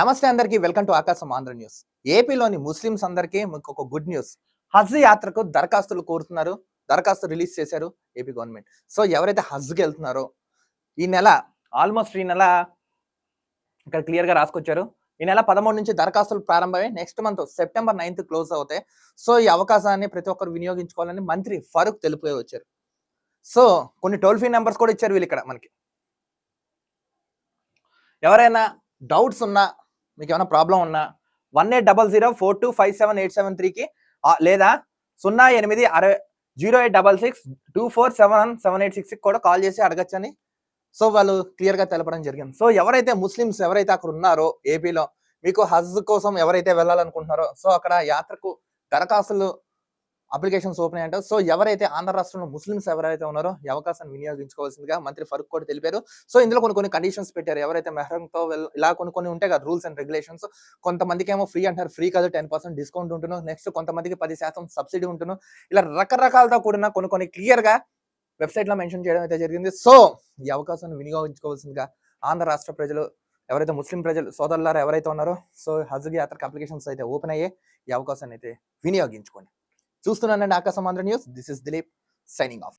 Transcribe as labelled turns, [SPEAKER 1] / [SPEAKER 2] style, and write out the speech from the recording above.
[SPEAKER 1] నమస్తే అందరికీ welcome to ఆకాశం ఆంధ్ర న్యూస్. ఏపీలోని ముస్లిమ్స్ అందరికీ మీకు ఒక గుడ్ న్యూస్. హజ్ యాత్రకు దరఖాస్తులు కోరుతున్నారు. దరఖాస్తు రిలీజ్ చేశారు ఏపీ గవర్నమెంట్. సో ఎవరైతే హజ్కి వెళ్తున్నారో ఈ నెల ఆల్మోస్ట్ ఈ నెల ఇక్కడ క్లియర్గా రాసుకొచ్చారు. ఈ నెల పదమూడు నుంచి దరఖాస్తులు ప్రారంభమై next month September ninth close అవుతాయి. సో ఈ అవకాశాన్ని ప్రతి ఒక్కరు వినియోగించుకోవాలని మంత్రి ఫరూక్ తెలుపు వచ్చారు. సో కొన్ని టోల్ ఫ్రీ నెంబర్స్ కూడా ఇచ్చారు వీళ్ళు ఇక్కడ మనకి. ఎవరైనా డౌట్స్ ఉన్నా మీకు ఏమైనా ప్రాబ్లం ఉన్నా one eight double zero four two five seven eight seven త్రీకి లేదా సున్నా ఎనిమిది అరవై zero eight double six two four seven seven eight సిక్స్కి కూడా కాల్ చేసి అడగచ్చని. సో వాళ్ళు క్లియర్గా తెలపడం జరిగింది. సో ఎవరైతే ముస్లిమ్స్ ఎవరైతే అక్కడ ఉన్నారో ఏపీలో మీకు హజ్ కోసం ఎవరైతే వెళ్ళాలనుకుంటున్నారో సో అక్కడ యాత్రకు దరఖాస్తులు అప్లికేషన్స్ ఓపెన్ అయ్యాయి సో ఎవరైతే ఆంధ్ర రాష్ట్రంలో ముస్లిమ్స్ ఎవరైతే ఉన్నారో ఈ అవకాశాన్ని వినియోగించుకోవాల్సిందిగా మంత్రి ఫరూక్ కూడా తెలిపారు. సో ఇందులో కొన్ని కొన్ని కండిషన్స్ పెట్టారు. ఎవరైతే మెహరంతో ఇలా కొన్ని కొన్ని ఉంటాయి కదా రూల్స్ అండ్ రెగ్యులేషన్స్ కొంతమందికి ఏమో ఫ్రీ అంటారు. ఫ్రీ కాదు టెన్ పర్సెంట్ డిస్కౌంట్ ఉంటున్నాం నెక్స్ట్ కొంతమందికి పది శాతం సబ్సిడీ ఉంటున్నాం ఇలా రకరకాలతో కూడిన కొన్ని కొన్ని క్లియర్గా మెన్షన్ చేయడం అయితే జరిగింది. సో ఈ అవకాశాన్ని వినియోగించుకోవాల్సిందిగా ఆంధ్ర రాష్ట్ర ప్రజలు ఎవరైతే ముస్లిం ప్రజలు సోదరులారా ఎవరైతే ఉన్నారో సో హజ్ యాత్రకు అప్లికేషన్స్ అయితే ఓపెన్ అయ్యే ఈ అవకాశాన్ని అయితే వినియోగించుకోండి. చూస్తున్నానండి Akasam Andhra news. This is Dileep signing off